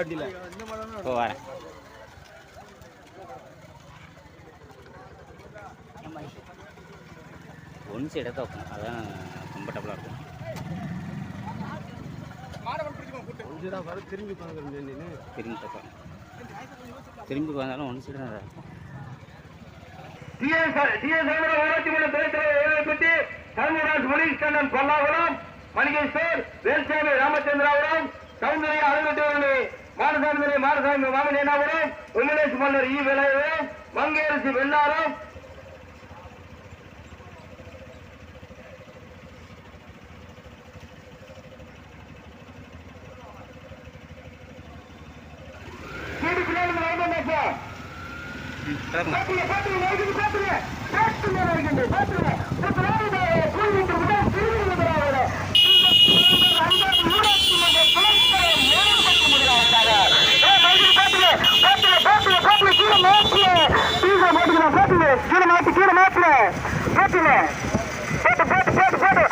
Area வண்டியில் இப்போ வரேன். ஒன் சைடாக தான் வைக்கணும். அதான் கம்ஃபர்டபுளாக இருக்கும். கொஞ்சம் தான் வர திரும்பி திரும்பி திரும்பி வந்தாலும் ஒன் சைடு தான் இருக்கும். ஊராட்சி மன்ற துணைத்தலைவர் பற்றி தலைமைராஜ் முனீஷ்கண்ணன் பல்லாவரம் மணிகேஸ்வர் வேல்சாமி ராமச்சந்திராபுரம் சௌந்தரிய அலுவலி மாடசாமி மாடசாமி மாமனேனாபுரம் உமலேஷ் மன்னர் ஈ விளையாபுரம் மங்கேரசி வெள்ளாரம் கீழ் பிள்ளைகள் வாங்கப்பா சார் பாத்துங்க, பாத்துங்க, நைட்டுக்கு பாத்துங்க. பாத்துங்க, நைட்டுக்கு, பாத்துங்க. முதலாவது பூர்வீக முதல் திருவிழா முதலாவது. இந்த திருவிழா அன்பான ஊராட்சி மன்ற துணைத்தலைவர் மேம்பட்டு முதலாவதாக. ஏ, நைட்டுக்கு பாத்துங்க, பாத்துங்க, பாத்துங்க, பாத்துங்க, கீழே மாத்துங்க. கீழே மாத்துங்க, பாத்துங்க, கீழே மாத்து, கீழே மாத்துங்க. பாத்துங்க. போட்டு, போட்டு, போட்டு, போட்டு.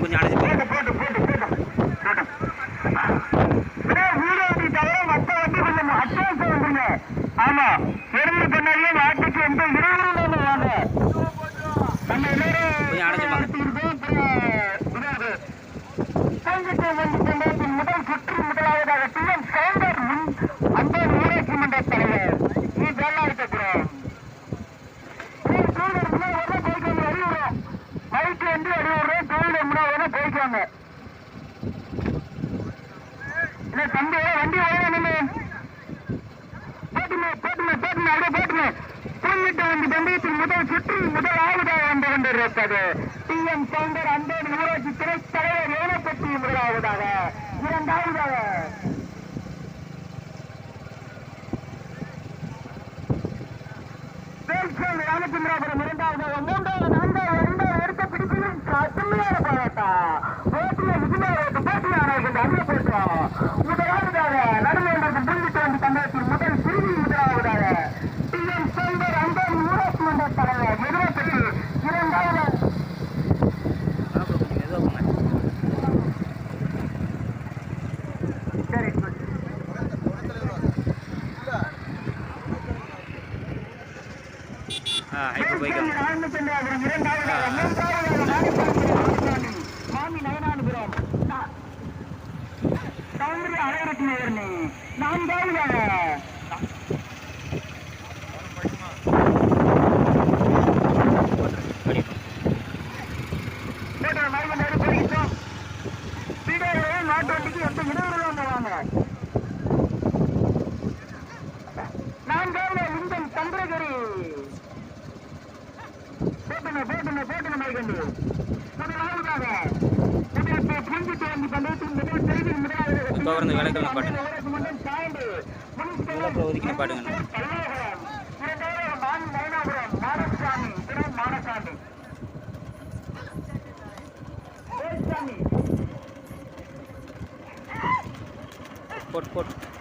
கொஞ்சம் போங்க போட்டு, போட்டு, போட்டு. ஆமா. பெருமை பண்ணாலே நாட்டுக்கு எந்த எல்லாரும் கொஞ்சம் அடைஞ்சு முதல் சுற்று முதலாவதாக டிஎம் சவுண்டர் அந்த ஊராட்சி மன்ற தலைவர் நீ வேலை இருக்கக்கூடாது மைக்கு வந்து அடிவிடுறோம் டூவீலர் முன்னாடி போய்க்காங்க Wow. போட்டுங்க போட்டுங்க போட்டுங்க மறுகண்டு முதலாவதாக முதலத்தை புரிஞ்சுட்டு வந்து பந்தயத்தின் முதல் தெரிவி முதலாவது மன்றம் சாய்ந்து அப்புறம் ஒதுக்கின வேல்சாமி போட்டு போட்டு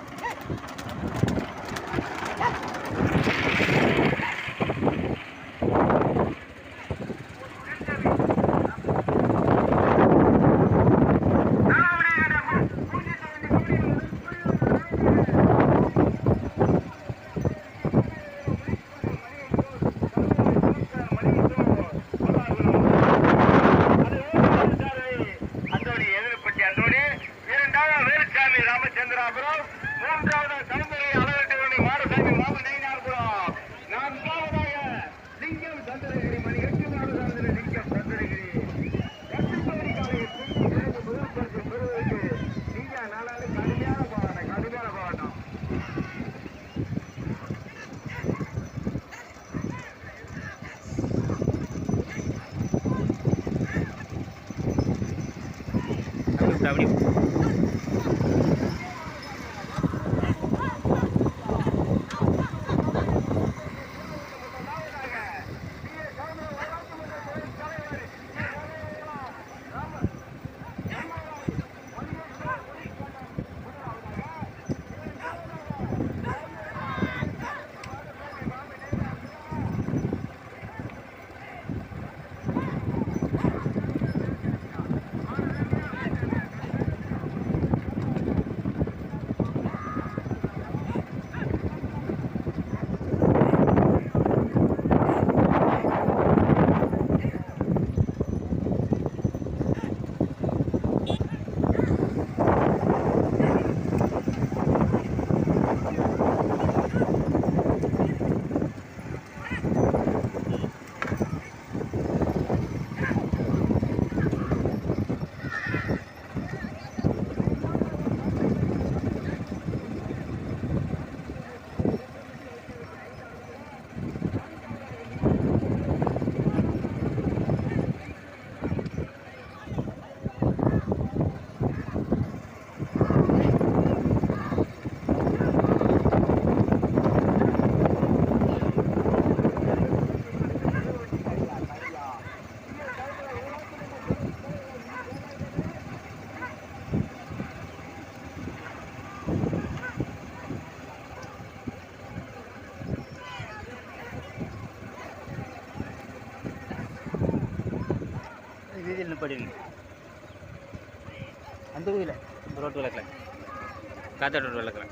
காத்தாடு ரோட்டு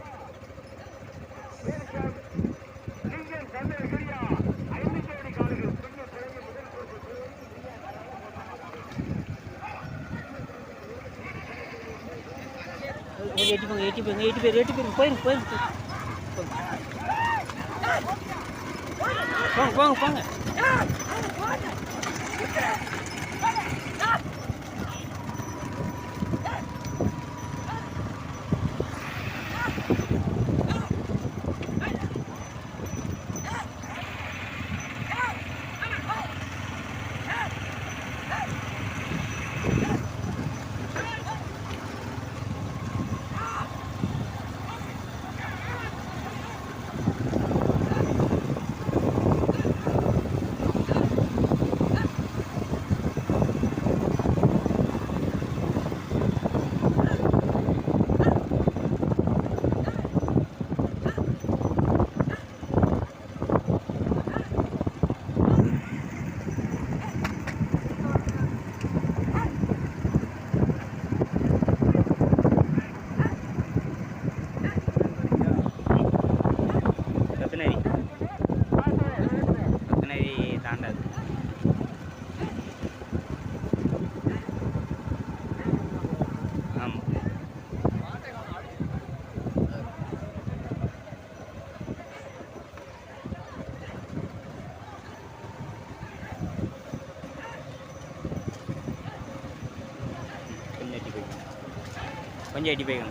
எட்டி போங்க எட்டி போங்க எட்டி பேர் எட்டி பேர் போயிருங்க போயிருங்க போங்க போங்க போங்க. கொஞ்சம் எட்டி போய்க்கணும்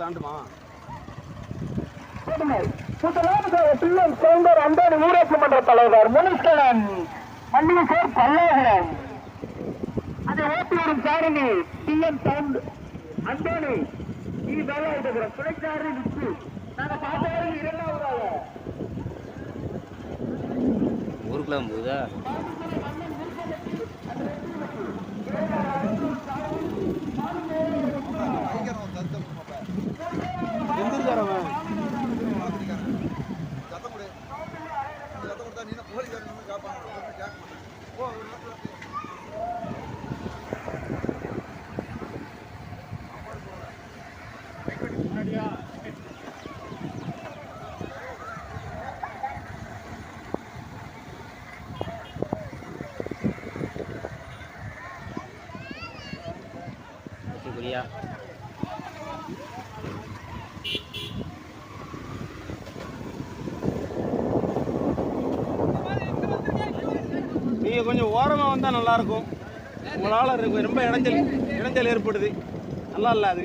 தாண்டுமா? பிஎம் சவுண்டர் அந்தாடி ஊராட்சி மன்ற தலைவர் முனிஷ்கரன் மன்னிசேர் பல்லாகுளம் அதை ஓட்டி வரும் சாரணி பிஎம் சவுண்ட். அந்தோணி இது வேலை இருக்கிறோம் துணைச்சாரணி விட்டு நாங்க பார்த்தவர்கள் இரண்டாவதாக. ஊருக்குள்ள போகுதா குடியா நீங்கள் கொஞ்சம் ஓரமாக வந்தால் நல்லாயிருக்கும் உங்களால் ரொம்ப இடைஞ்சல் இடைஞ்சல் ஏற்படுது. நல்லா இல்ல அது.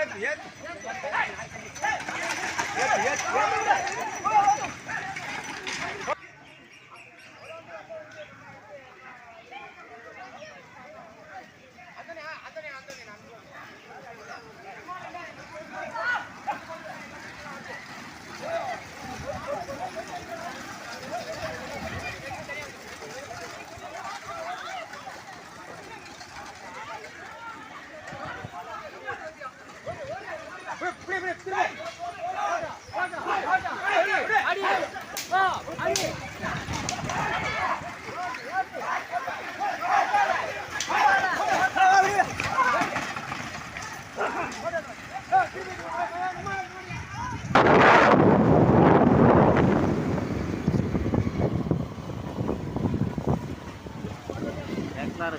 હેત હેત હેત હેત હેત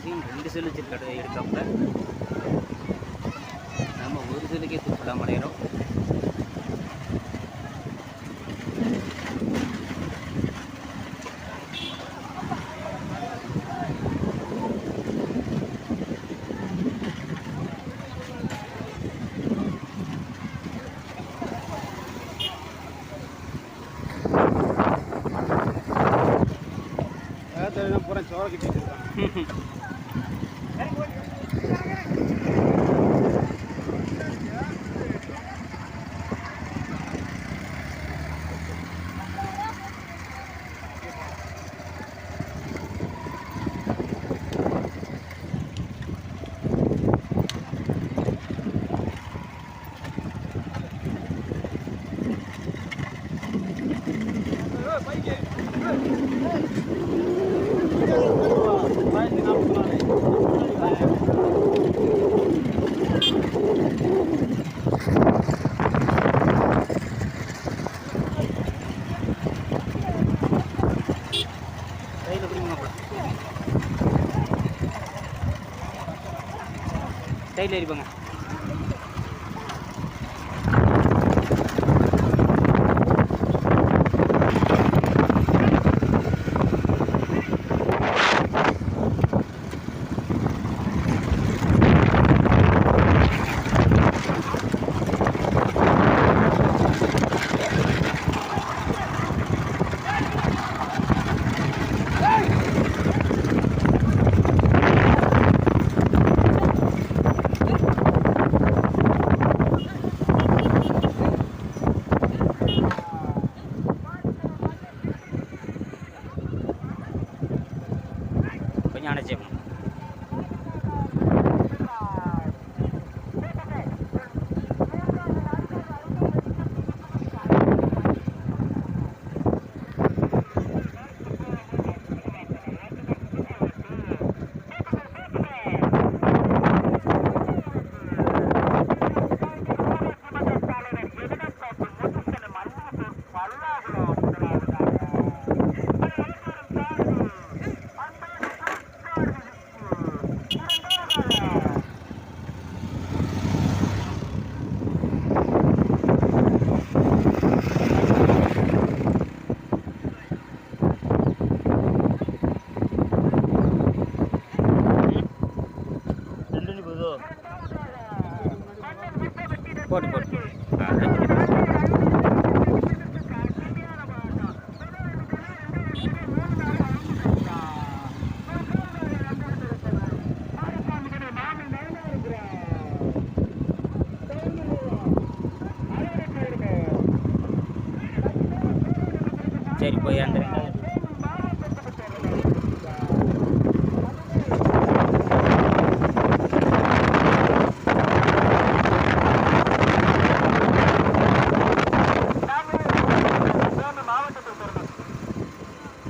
டெக்னாலஜியும் ரெண்டு செல் வச்சிருக்க எடுக்காப்புல. சைடில் எரிப்பாங்க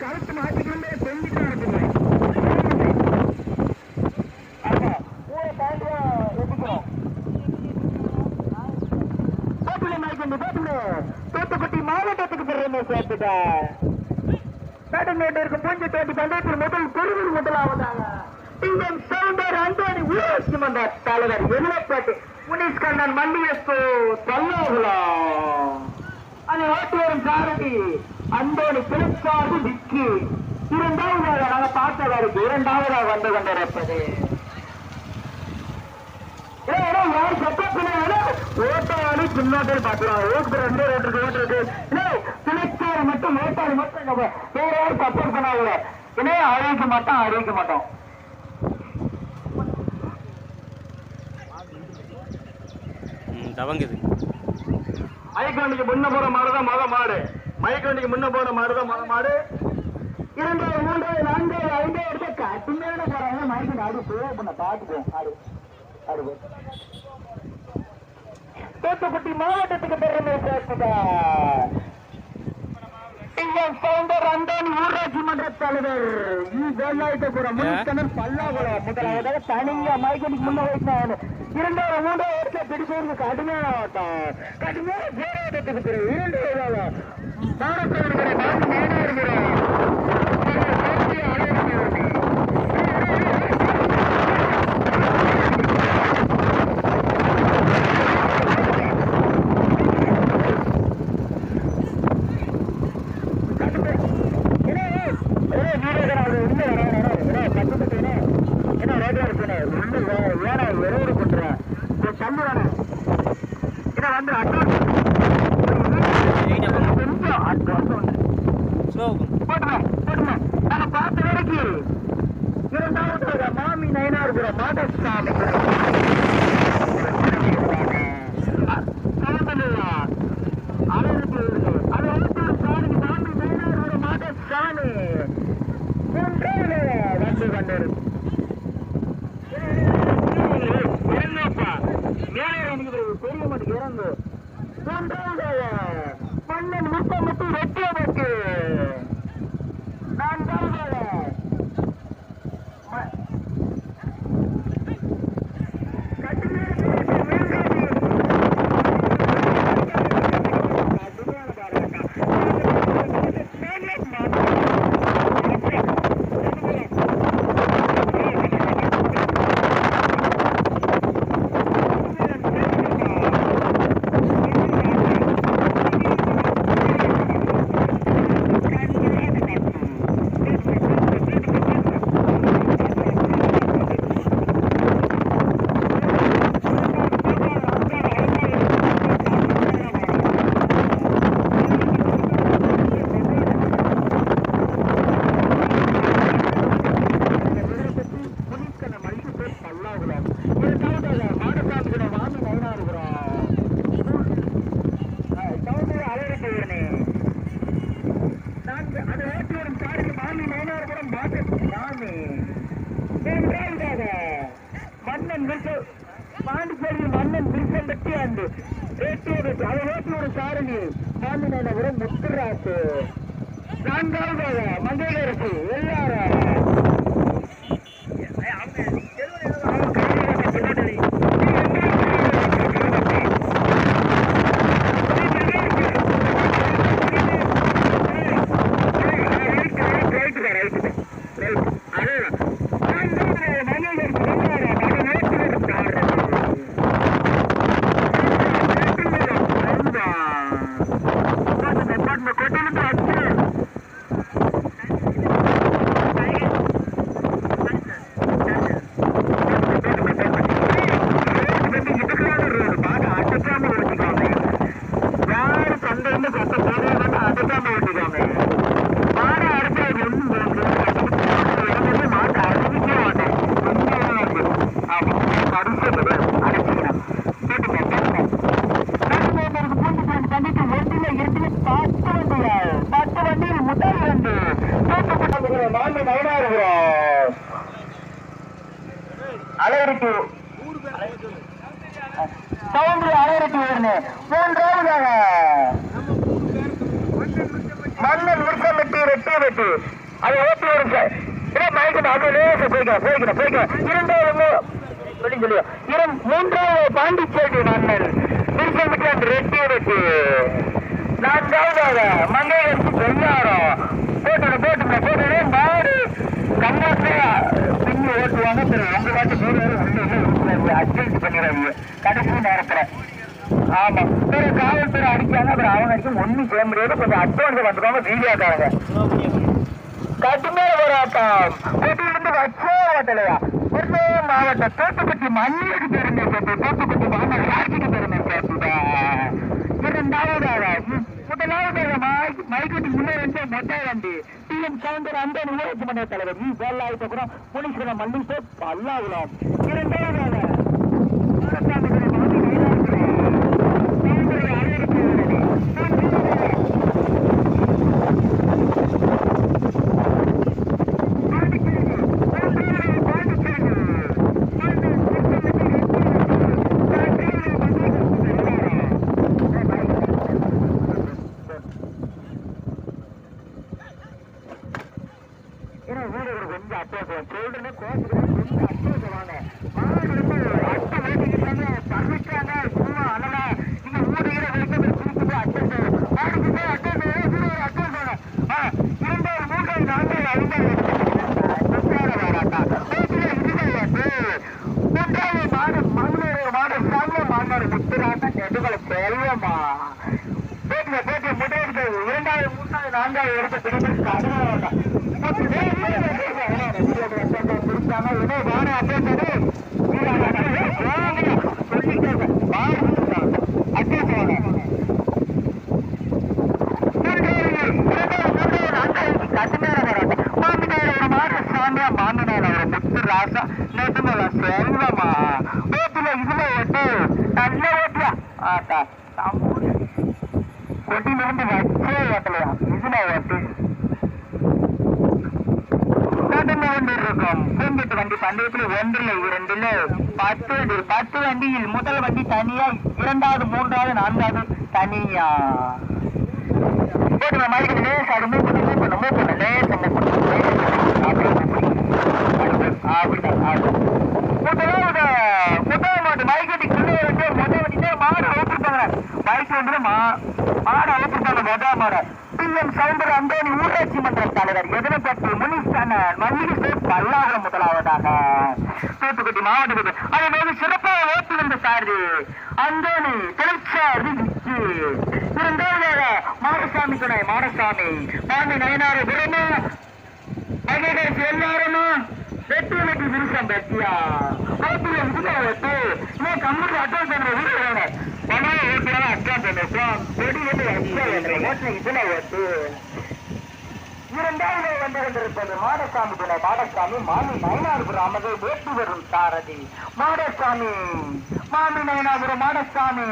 கருத்து மாட்டிக்கிறே செஞ்சுட்டு இருக்குங்க ஆமா ஊரை தாண்டியா ஒதுக்கிறோம் போட்டுல நாய்க்கு போட்டுல தூத்துக்குடி மாவட்டத்துக்கு பெருமை சேர்த்துட்டா பேட்டமேட்டு இருக்கும் பூஞ்சி தோட்டி பஞ்சாயத்து முதல் பெருவில் முதலாவதாக இங்கம் சவுண்டர் அந்தோணி ஊராட்சி மன்ற தலைவர் எல்லப்பேட்டு முனிஷ் கண்ணன் மண்டியஸ்து தல்லாகுலாம் அதை ஓட்டி வரும் சாரதி அந்தோணி பிறப்பாடு விக்கி இரண்டாவதாக நாங்கள் பார்த்தவருக்கு இரண்டாவதாக வந்து கொண்டிருப்பது யார் சட்டப்பிள்ளைகளோ ஓட்டாளி பின்னோட்டில் பார்க்கலாம். ஓட்டு ரெண்டு ரோட்டுக்கு ஓட்டு இருக்கு. பிழைச்சாரு மட்டும் ஓட்டாளி மட்டும் வேற யாரும் சப்போர்ட் பண்ணாங்க இனே அறிவிக்க மாட்டோம் அறிவிக்க மாட்டோம். தவங்குது. மைக்கண்டிக்கு முன்ன போற மாடுதான் மொத மாடு. மைக்கண்டிக்கு முன்ன போற மாடுதான் மொத மாடு. இரண்டாவது மூன்றாவது நான்காவது ஐந்தாவது இடத்த கட்டுமையான போறாங்க. மறுபடியும் ஆடு போய் பண்ண பாத்துக்குவோம் ஆடு ஆடு போய். தூத்துக்குடி மாவட்டத்துக்கு பெருமை சேர்த்துட்டா ஐயம் சவுண்டர் அந்தோணி ஊராட்சி மன்ற தலைவர். வேலாயுதபுரம் முனிஸ்கனர் பல்லாகுளம் முதலாவதாக தனியா மைக்கடிக்கு முன்ன வைத்தார் இரண்டாவது மூன்றாவது இடத்துல பிடிச்சவருக்கு கடுமையான ஆட்டம். கடுமையான போராட்டத்துக்கு பிறகு இரண்டாவது அதை ஓட்டி வரும் சார் இதே மயக்கணும் அது லேசா போய்க்கலாம் போய்க்கலாம் போய்க்கலாம் இரண்டாவது சொல்லி சொல்லி. இரு மூன்றாவது பாண்டிச்சேரி மன்னன். விருப்பமெட்டி அந்த ரெட்டி வெட்டி. நான்காவதாக மங்கையரசு பெண்ணாரம் போட்டு போட்டு போட்டு மாடு கண்ணாத்தையா பின்னி ஓட்டுவாங்க. பிறகு ரெண்டு வாட்டி மூணு பேரும் அட்ஜஸ்ட் பண்ணிடுறாங்க கடைசி நேரத்தில். ஆமா. பிறகு காவல்துறை அடிச்சாங்க. அப்புறம் அவங்க அடிக்கும். ஒன்றும் செய்ய முடியாது. கொஞ்சம் அட்வான்ஸ் வந்துருவாங்க வீடியோக்காரங்க. கடுமையான போராட்டம். வீட்டிலிருந்து வச்சே ஓட்டலையா? ஒரே மாவட்டம் தூத்துக்குடி மண்ணிற்கு பெருமை சேர்த்து தூத்துக்குடி மாவட்டம் ராட்சிக்கு பெருமை சேர்த்துதா? இரண்டாவதாக முதலாவதாக மை- மைக்குட்டி முன்னே வந்து மொட்டை வண்டி. டி எம் சவுந்தர் அந்த ஊராட்சி மன்ற தலைவர். வி கூட முனீஸ்வரம் மல்லிசே பல்லாகுளம். இரண்டாவதாக செல்வமா ஐயா. போட்டு மறுபடியும் லேஸ் அது மூவ் பண்ண மூவ் பண்ண மூவ் பண்ண. லேஸ் மூவ் முதலாவது முதல் மாட்டு வந்து மாடு வந்து மா மாடு பிஎம் ஊராட்சி மன்ற தலைவர் எதிரப்பட்டு முனிஸ்தான மல்லிகை பல்லாவரம் முதலாவதாக தூத்துக்குடி மாவட்டத்துக்கு அதே மாதிரி சிறப்பாக ஓட்டு வந்த சாரதி. அந்தோனி திரைச்சாரதி இரண்டாவதாக மாடசாமி துணை மாடசாமி பாண்டி நயனாறு குருமா மகேஷ் எல்லாரும்? வெற்றி வெற்றி விருசம் வெற்றியா ஓட்டுல இதுல வெட்டு? இன்னும் கம்மிட்டு அட்வான்ஸ் பண்ற வீடு வேணும். பணம் ஓட்டுல அட்வான்ஸ் பண்ணுறோம் வெடி வெட்டி அட்வான்ஸ் இதுல இரண்டாவது வந்து கொண்டிருப்பது மாடசாமி துணை மாடசாமி மாமி நயனார்புரம் அமது வேட்டி வரும் சாரதி. மாடசாமி மாமி நயனார்புரம் மாடசாமி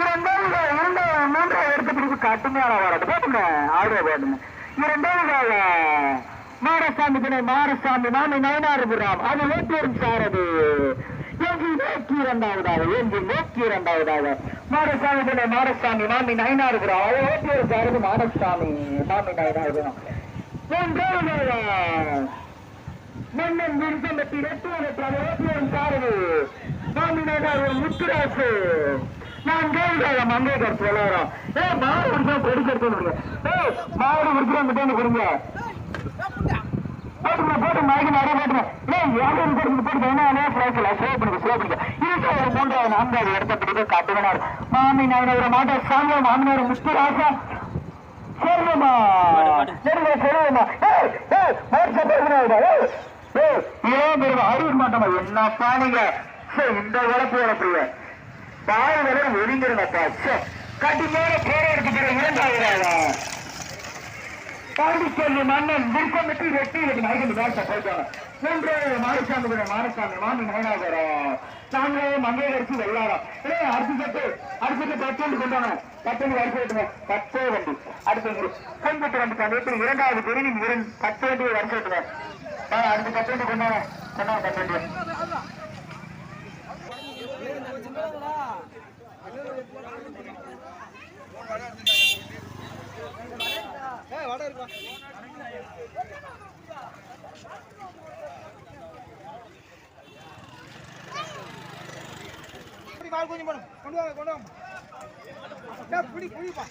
இரண்டாவது இரண்டு மூன்றாவது எடுத்து பிடிப்பு கட்டுமையான வரது போட்டுங்க ஆடியோ போட்டுங்க. இரண்டாவது மாடசாமி துணை மாடசாமி மாமி நயனார்புரம். அது வேட்டி வரும் சாரதி எங்கு நோக்கி இரண்டாவதாக எங்கு நோக்கி இரண்டாவதாக. மாடசாமி துணை மாடசாமி மாமி நயனார்புரம். அது வேட்டி வரும் சாரதி மாடசாமி மாமி நயனார்புரம். மூன்றாவதாக மன்னன் விருப்பம்பட்டி ரெட்டுவனத்தால் ஓட்டுவன் சாரதி மாமினார் முத்துராசு. நான் கேள்வி மங்கேகர் சொல்லறோம் ஏ மாடு விருப்பம் கொடுக்கிறது ஏ மாடு விருப்பம் கிட்டே கொடுங்க. போட்டுங்க போட்டு மயக்க நிறைய போட்டுங்க ஏ யாரும் போட்டு போட்டு என்ன ஸ்லோ ஸ்லோ பண்ணுங்க ஸ்லோ பண்ணுங்க இருக்க ஒரு மூன்றாவது நான்காவது இடத்த பிடிக்க காட்டுவனார் மாமி நாயனர் மாட்ட சாமி மாமினார் முத்துராசா சொல்லுமா சொல்லுங்க சொல்லுமா ஏய் ஏய் மாட்டு சப்பை ஏய் ஏய் ஏன் பெருமா அறிய மாட்டோமா? இந்த உழப்பு உழப்புங்க பாய் வேலை ஒதுங்கிருங்கப்பா சே கடுமையான போராட்டத்துக்கு இரண்டாவது பாண்டிச்சேரி மன்னன் விருப்பமிட்டு வெட்டி வெட்டி நாய்க்கு பேச போயிட்டாங்க மூன்று மாரிசாமி மாரசாமி மாமி நயனாகரம் நாங்களே மங்கையரசு வெள்ளாரம் ஏ அடுத்த சட்டு அடுத்த பத்து கொண்டாங்க பத்து வரிசை விட்டுங்க பத்தே வண்டி. அடுத்து கொண்டுட்டு வந்துட்டாங்க. எப்படி இரண்டாவது பிரிவின் இரண்டு பத்து வண்டி வரிசை விட்டுங்க. ஆ, அடுத்து பத்து கொண்டாங்க கொண்டாங்க வடை இருக்கா? பால் கொஞ்சம் போடும் கொண்டு வாங்க கொண்டு வாங்க புளி புளிப்பா